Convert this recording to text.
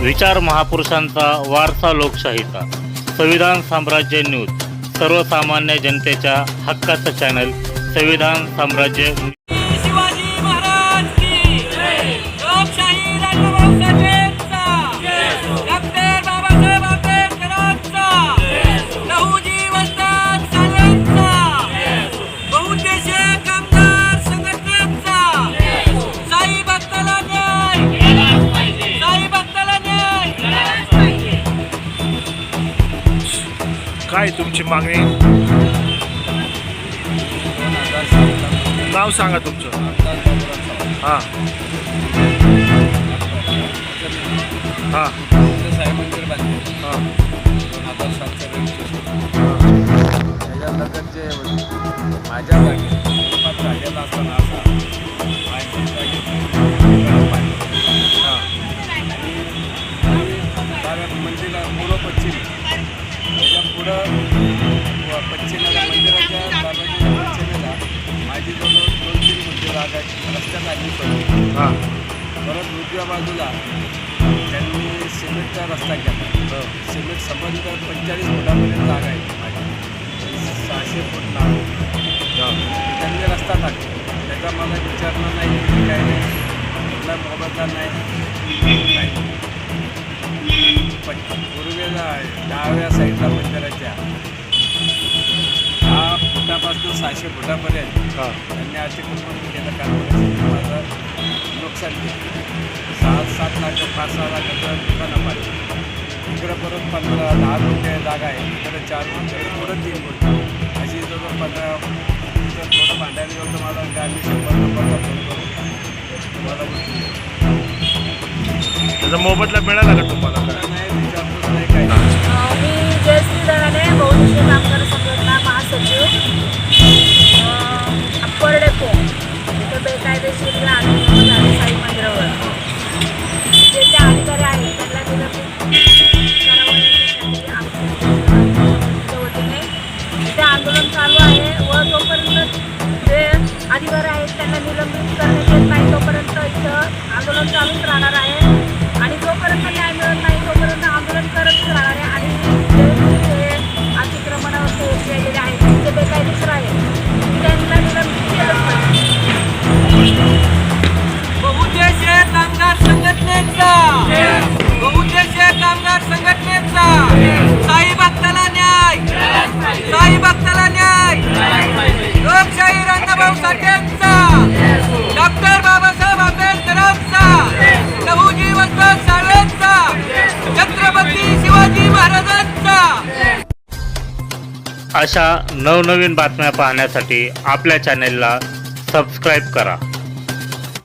विचार महापुरुषांचा वारसा लोकशाहीचा. संविधान साम्राज्य न्यूज. सर्वसामान्य जनतेच्या हक्काचं चॅनल. संविधान साम्राज्य काय तुमची मागणी नाव सांगा तुमचं हां हां साई मंदिर बांधले हां दोन हजार सातच्या त्याच्यानंतर जे माझ्या जागेत फुटपाथ राहिलेला असताना असा माझ्या जागेत पाणी हां डाव्या मंदिरा पूर्व पश्चिम त्याच्या पुढं पश्चिमेला मंदिराच्या बाबाजीच्या पश्चिमेला माझी जवळ दोन तीन जागा आहे. रस्त्यात आली पडली हां. परत उजव्या बाजूला त्यांनी सिमेंटचा रस्ता केला. सिमेंट संबंध पंचेचाळीस फुटापर्यंत जागा आहे माझी. सहाशे फूट लांब. हां. त्यांनी रस्ता टाकला. त्याचा मला विचारणं नाही की काय नाही. कुठला मोबदला नाही. पूर्वेला डाव्या साईडला मंदिराच्या दहा फुटापासून सहाशे फुटापर्यंत हां. त्यांनी अतिक्रमण केलं कारण माझं नुकसान केलं. सहा सात लाख पाच सहा लाखाचं दुकानं पाहिजे इकडं परत पंधरा दहा गुंठे जागा आहे. इकडं चार गुंठे पुढं तीन गुंठे. अशी जवळ पंधरा थोडं भांडायला गेलं तर मला आम्ही शंभर फोन करू. तुम्हाला त्याचा मोबदला मिळाला का तुम्हाला? काय नाही. अधिकारी आहेत त्यांना निलंबित करण्यात येत नाही. तोपर्यंत इथं आंदोलन चालूच राहणार आहे. आणि जोपर्यंत न्याय मिळत नाही तोपर्यंत आंदोलन करतच राहणार आहे. आणि जे अतिक्रमणावर केलेले आहेत जे बेकायदेशीर आहेत. त्यांना निलंबित केलंच पाहिजे. बहुउद्देशीय कामगार संघटनेचा. बहुउद्देशीय कामगार संघटनेचा. अशा नवनवीन बातम्या पाहण्यासाठी आपल्या चॅनेलला सबस्क्राईब करा.